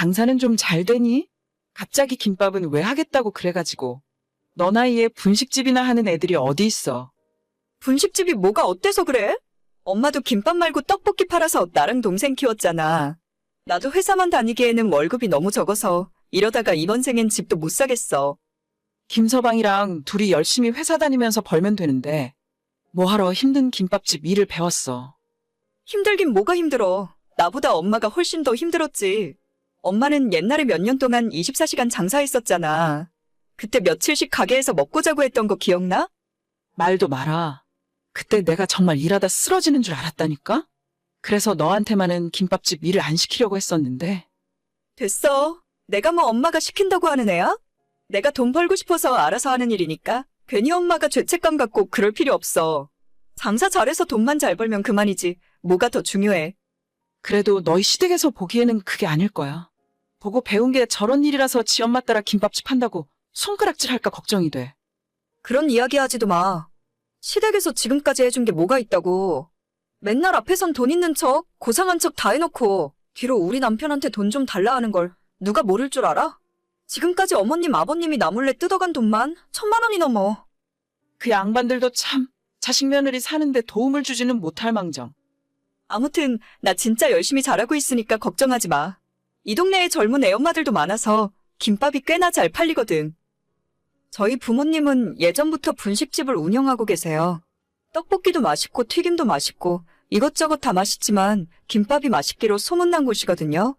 장사는 좀 잘 되니? 갑자기 김밥은 왜 하겠다고 그래가지고. 너 나이에 분식집이나 하는 애들이 어디 있어? 분식집이 뭐가 어때서 그래? 엄마도 김밥 말고 떡볶이 팔아서 나랑 동생 키웠잖아. 나도 회사만 다니기에는 월급이 너무 적어서 이러다가 이번 생엔 집도 못 사겠어. 김서방이랑 둘이 열심히 회사 다니면서 벌면 되는데 뭐하러 힘든 김밥집 일을 배웠어. 힘들긴 뭐가 힘들어. 나보다 엄마가 훨씬 더 힘들었지. 엄마는 옛날에 몇 년 동안 24시간 장사했었잖아. 그때 며칠씩 가게에서 먹고 자고 했던 거 기억나? 말도 마라. 그때 내가 정말 일하다 쓰러지는 줄 알았다니까? 그래서 너한테만은 김밥집 일을 안 시키려고 했었는데 됐어. 내가 뭐 엄마가 시킨다고 하는 애야? 내가 돈 벌고 싶어서 알아서 하는 일이니까 괜히 엄마가 죄책감 갖고 그럴 필요 없어. 장사 잘해서 돈만 잘 벌면 그만이지. 뭐가 더 중요해. 그래도 너희 시댁에서 보기에는 그게 아닐 거야. 보고 배운 게 저런 일이라서 지 엄마 따라 김밥집 한다고 손가락질 할까 걱정이 돼. 그런 이야기 하지도 마. 시댁에서 지금까지 해준 게 뭐가 있다고. 맨날 앞에선 돈 있는 척, 고상한 척 다 해놓고 뒤로 우리 남편한테 돈 좀 달라 하는 걸 누가 모를 줄 알아? 지금까지 어머님, 아버님이 나 몰래 뜯어간 돈만 천만 원이 넘어. 그 양반들도 참 자식 며느리 사는데 도움을 주지는 못할 망정. 아무튼 나 진짜 열심히 잘하고 있으니까 걱정하지 마. 이 동네에 젊은 애엄마들도 많아서 김밥이 꽤나 잘 팔리거든. 저희 부모님은 예전부터 분식집을 운영하고 계세요. 떡볶이도 맛있고 튀김도 맛있고 이것저것 다 맛있지만 김밥이 맛있기로 소문난 곳이거든요.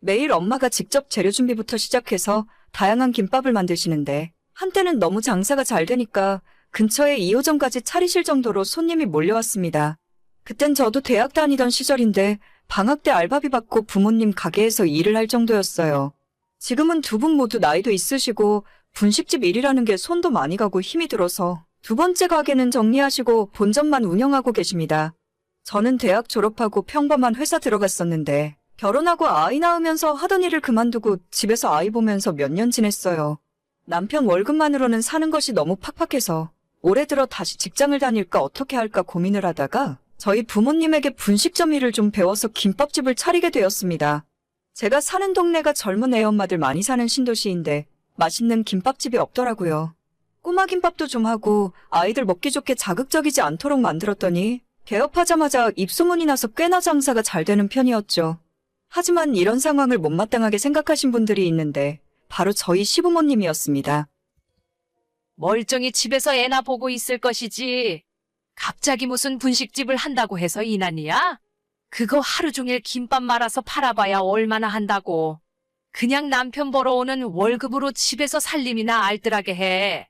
매일 엄마가 직접 재료 준비부터 시작해서 다양한 김밥을 만드시는데 한때는 너무 장사가 잘 되니까 근처에 2호점까지 차리실 정도로 손님이 몰려왔습니다. 그땐 저도 대학 다니던 시절인데 방학 때 알바비 받고 부모님 가게에서 일을 할 정도였어요. 지금은 두 분 모두 나이도 있으시고 분식집 일이라는 게 손도 많이 가고 힘이 들어서 두 번째 가게는 정리하시고 본점만 운영하고 계십니다. 저는 대학 졸업하고 평범한 회사 들어갔었는데 결혼하고 아이 낳으면서 하던 일을 그만두고 집에서 아이 보면서 몇 년 지냈어요. 남편 월급만으로는 사는 것이 너무 팍팍해서 올해 들어 다시 직장을 다닐까 어떻게 할까 고민을 하다가 저희 부모님에게 분식점 일을 좀 배워서 김밥집을 차리게 되었습니다. 제가 사는 동네가 젊은 애엄마들 많이 사는 신도시인데 맛있는 김밥집이 없더라고요. 꼬마 김밥도 좀 하고 아이들 먹기 좋게 자극적이지 않도록 만들었더니 개업하자마자 입소문이 나서 꽤나 장사가 잘 되는 편이었죠. 하지만 이런 상황을 못마땅하게 생각하신 분들이 있는데 바로 저희 시부모님이었습니다. 멀쩡히 집에서 애나 보고 있을 것이지. 갑자기 무슨 분식집을 한다고 해서 이난이야? 그거 하루 종일 김밥 말아서 팔아봐야 얼마나 한다고. 그냥 남편 벌어오는 월급으로 집에서 살림이나 알뜰하게 해.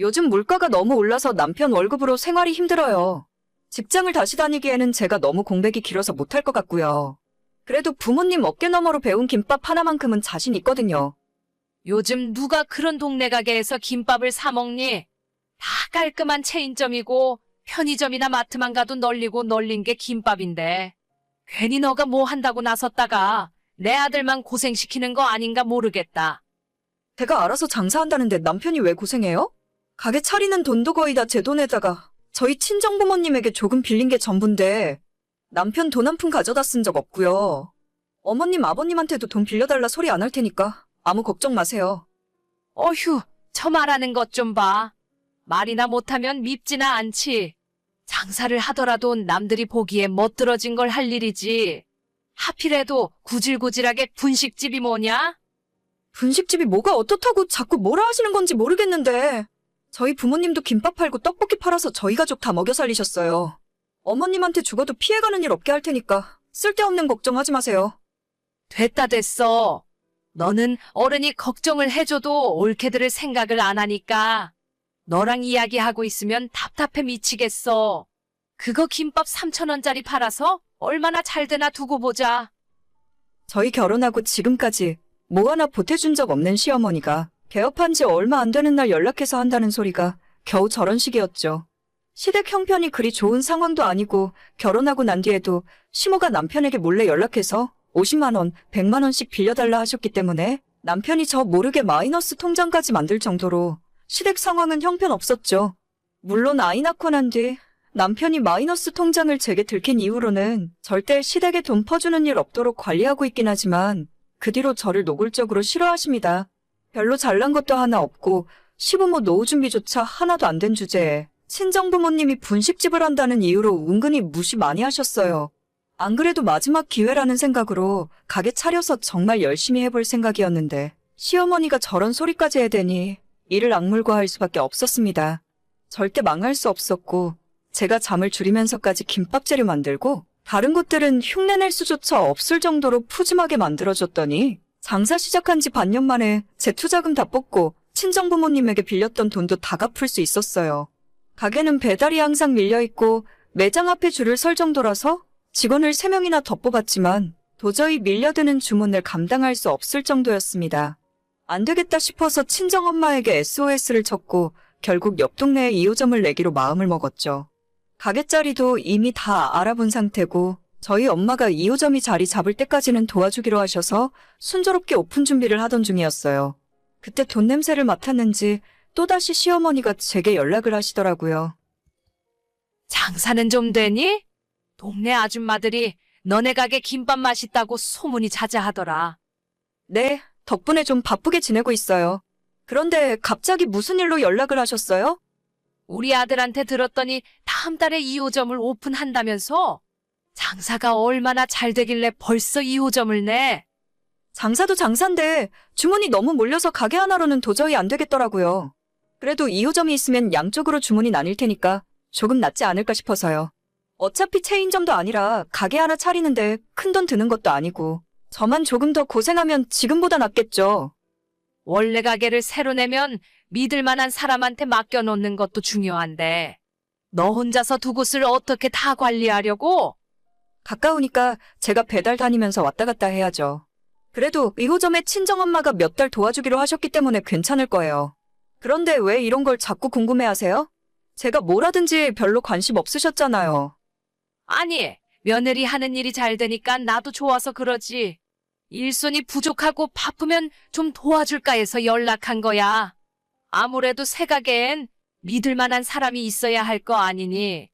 요즘 물가가 너무 올라서 남편 월급으로 생활이 힘들어요. 직장을 다시 다니기에는 제가 너무 공백이 길어서 못할 것 같고요. 그래도 부모님 어깨 너머로 배운 김밥 하나만큼은 자신 있거든요. 요즘 누가 그런 동네 가게에서 김밥을 사 먹니? 다 깔끔한 체인점이고 편의점이나 마트만 가도 널리고 널린 게 김밥인데. 괜히 너가 뭐 한다고 나섰다가 내 아들만 고생시키는 거 아닌가 모르겠다. 제가 알아서 장사한다는데 남편이 왜 고생해요? 가게 차리는 돈도 거의 다 제 돈에다가 저희 친정 부모님에게 조금 빌린 게 전부인데 남편 돈 한 푼 가져다 쓴 적 없고요. 어머님 아버님한테도 돈 빌려달라 소리 안 할 테니까 아무 걱정 마세요. 어휴, 저 말하는 것 좀 봐. 말이나 못하면 밉지나 않지. 장사를 하더라도 남들이 보기에 멋들어진 걸 할 일이지. 하필해도 구질구질하게 분식집이 뭐냐? 분식집이 뭐가 어떻다고 자꾸 뭐라 하시는 건지 모르겠는데 저희 부모님도 김밥 팔고 떡볶이 팔아서 저희 가족 다 먹여 살리셨어요. 어머님한테 죽어도 피해가는 일 없게 할 테니까 쓸데없는 걱정하지 마세요. 됐다 됐어. 너는 어른이 걱정을 해줘도 옳게 들을 생각을 안 하니까 너랑 이야기하고 있으면 답답해 미치겠어. 그거 김밥 3천원짜리 팔아서 얼마나 잘 되나 두고 보자. 저희 결혼하고 지금까지 뭐 하나 보태준 적 없는 시어머니가 개업한 지 얼마 안 되는 날 연락해서 한다는 소리가 겨우 저런 식이었죠. 시댁 형편이 그리 좋은 상황도 아니고 결혼하고 난 뒤에도 시모가 남편에게 몰래 연락해서 50만 원, 100만 원씩 빌려달라 하셨기 때문에 남편이 저 모르게 마이너스 통장까지 만들 정도로 시댁 상황은 형편없었죠. 물론 아이 낳고 난 뒤 남편이 마이너스 통장을 제게 들킨 이후로는 절대 시댁에 돈 퍼주는 일 없도록 관리하고 있긴 하지만 그 뒤로 저를 노골적으로 싫어하십니다. 별로 잘난 것도 하나 없고 시부모 노후 준비조차 하나도 안 된 주제에 친정 부모님이 분식집을 한다는 이유로 은근히 무시 많이 하셨어요. 안 그래도 마지막 기회라는 생각으로 가게 차려서 정말 열심히 해볼 생각이었는데 시어머니가 저런 소리까지 해대니 이를 악물고할 수밖에 없었습니다. 절대 망할 수 없었고 제가 잠을 줄이면서까지 김밥 재료 만들고 다른 곳들은 흉내낼 수조차 없을 정도로 푸짐하게 만들어줬더니 장사 시작한 지 반년 만에 제 투자금 다 뽑고 친정 부모님에게 빌렸던 돈도 다 갚을 수 있었어요. 가게는 배달이 항상 밀려있고 매장 앞에 줄을 설 정도라서 직원을 3명이나 더 뽑았지만 도저히 밀려드는 주문을 감당할 수 없을 정도였습니다. 안 되겠다 싶어서 친정엄마에게 SOS를 쳤고 결국 옆 동네에 2호점을 내기로 마음을 먹었죠. 가게 자리도 이미 다 알아본 상태고 저희 엄마가 2호점이 자리 잡을 때까지는 도와주기로 하셔서 순조롭게 오픈 준비를 하던 중이었어요. 그때 돈 냄새를 맡았는지 또다시 시어머니가 제게 연락을 하시더라고요. 장사는 좀 되니? 동네 아줌마들이 너네 가게 김밥 맛있다고 소문이 자자하더라. 네, 덕분에 좀 바쁘게 지내고 있어요. 그런데 갑자기 무슨 일로 연락을 하셨어요? 우리 아들한테 들었더니 다음 달에 2호점을 오픈한다면서? 장사가 얼마나 잘 되길래 벌써 2호점을 내? 장사도 장사인데 주문이 너무 몰려서 가게 하나로는 도저히 안 되겠더라고요. 그래도 2호점이 있으면 양쪽으로 주문이 나뉠 테니까 조금 낫지 않을까 싶어서요. 어차피 체인점도 아니라 가게 하나 차리는데 큰 돈 드는 것도 아니고 저만 조금 더 고생하면 지금보다 낫겠죠. 원래 가게를 새로 내면 믿을 만한 사람한테 맡겨놓는 것도 중요한데. 너 혼자서 두 곳을 어떻게 다 관리하려고? 가까우니까 제가 배달 다니면서 왔다 갔다 해야죠. 그래도 2호점에 친정엄마가 몇 달 도와주기로 하셨기 때문에 괜찮을 거예요. 그런데 왜 이런 걸 자꾸 궁금해 하세요? 제가 뭘 하든지 별로 관심 없으셨잖아요. 아니, 며느리 하는 일이 잘 되니까 나도 좋아서 그러지. 일손이 부족하고 바쁘면 좀 도와줄까 해서 연락한 거야. 아무래도 새 가게엔 믿을 만한 사람이 있어야 할 거 아니니.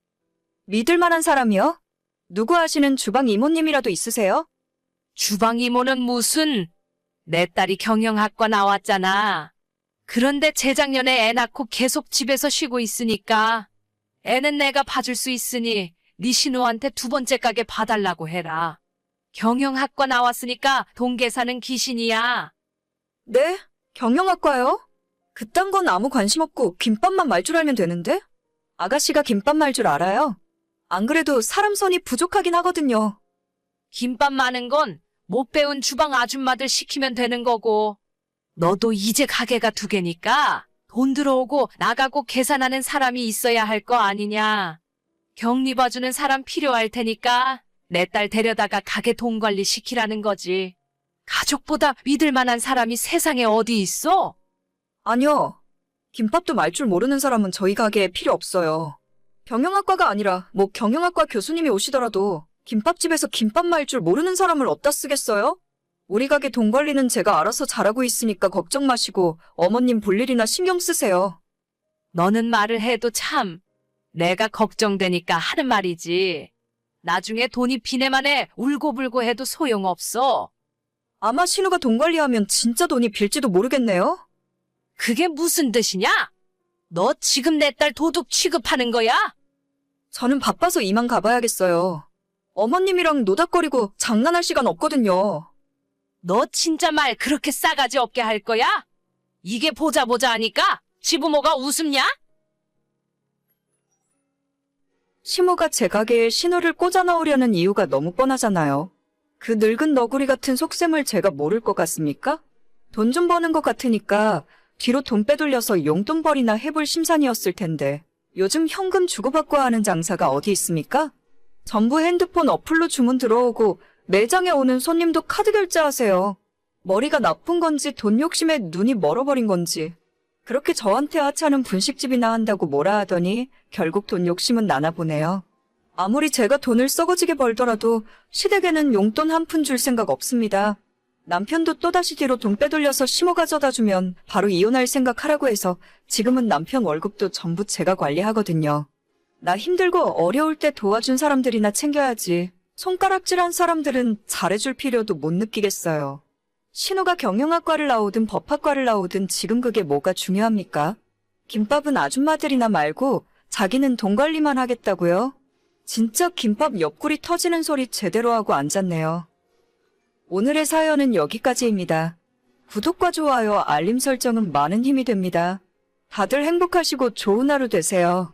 믿을 만한 사람이요? 누구 아시는 주방 이모님이라도 있으세요? 주방 이모는 무슨 내 딸이 경영학과 나왔잖아. 그런데 재작년에 애 낳고 계속 집에서 쉬고 있으니까 애는 내가 봐줄 수 있으니 네 신우한테 두 번째 가게 봐달라고 해라. 경영학과 나왔으니까 돈 계산은 기신이야. 네? 경영학과요? 그딴 건 아무 관심 없고 김밥만 말 줄 알면 되는데? 아가씨가 김밥 말 줄 알아요? 안 그래도 사람 손이 부족하긴 하거든요. 김밥 많은 건 못 배운 주방 아줌마들 시키면 되는 거고. 너도 이제 가게가 두 개니까 돈 들어오고 나가고 계산하는 사람이 있어야 할 거 아니냐. 격리 봐주는 사람 필요할 테니까 내 딸 데려다가 가게 돈 관리 시키라는 거지. 가족보다 믿을 만한 사람이 세상에 어디 있어? 아니요. 김밥도 말 줄 모르는 사람은 저희 가게에 필요 없어요. 경영학과가 아니라 뭐 경영학과 교수님이 오시더라도 김밥집에서 김밥 말 줄 모르는 사람을 어디다 쓰겠어요? 우리 가게 돈 관리는 제가 알아서 잘하고 있으니까 걱정 마시고 어머님 볼 일이나 신경 쓰세요. 너는 말을 해도 참 내가 걱정되니까 하는 말이지. 나중에 돈이 비내만에 울고불고 해도 소용없어. 아마 신우가 돈 관리하면 진짜 돈이 빌지도 모르겠네요. 그게 무슨 뜻이냐? 너 지금 내 딸 도둑 취급하는 거야? 저는 바빠서 이만 가봐야겠어요. 어머님이랑 노닥거리고 장난할 시간 없거든요. 너 진짜 말 그렇게 싸가지 없게 할 거야? 이게 보자 보자 하니까 지부모가 웃음냐? 시모가 제 가게에 신호를 꽂아 넣으려는 이유가 너무 뻔하잖아요. 그 늙은 너구리 같은 속셈을 제가 모를 것 같습니까? 돈 좀 버는 것 같으니까 뒤로 돈 빼돌려서 용돈벌이나 해볼 심산이었을 텐데 요즘 현금 주고받고 하는 장사가 어디 있습니까? 전부 핸드폰 어플로 주문 들어오고 매장에 오는 손님도 카드 결제하세요. 머리가 나쁜 건지 돈 욕심에 눈이 멀어버린 건지 그렇게 저한테 하찮은 분식집이나 한다고 뭐라 하더니 결국 돈 욕심은 나나 보네요. 아무리 제가 돈을 썩어지게 벌더라도 시댁에는 용돈 한 푼 줄 생각 없습니다. 남편도 또다시 뒤로 돈 빼돌려서 심어 가져다 주면 바로 이혼할 생각 하라고 해서 지금은 남편 월급도 전부 제가 관리하거든요. 나 힘들고 어려울 때 도와준 사람들이나 챙겨야지. 손가락질한 사람들은 잘해줄 필요도 못 느끼겠어요. 신호가 경영학과를 나오든 법학과를 나오든 지금 그게 뭐가 중요합니까? 김밥은 아줌마들이나 말고 자기는 돈 관리만 하겠다고요? 진짜 김밥 옆구리 터지는 소리 제대로 하고 앉았네요. 오늘의 사연은 여기까지입니다. 구독과 좋아요, 알림 설정은 많은 힘이 됩니다. 다들 행복하시고 좋은 하루 되세요.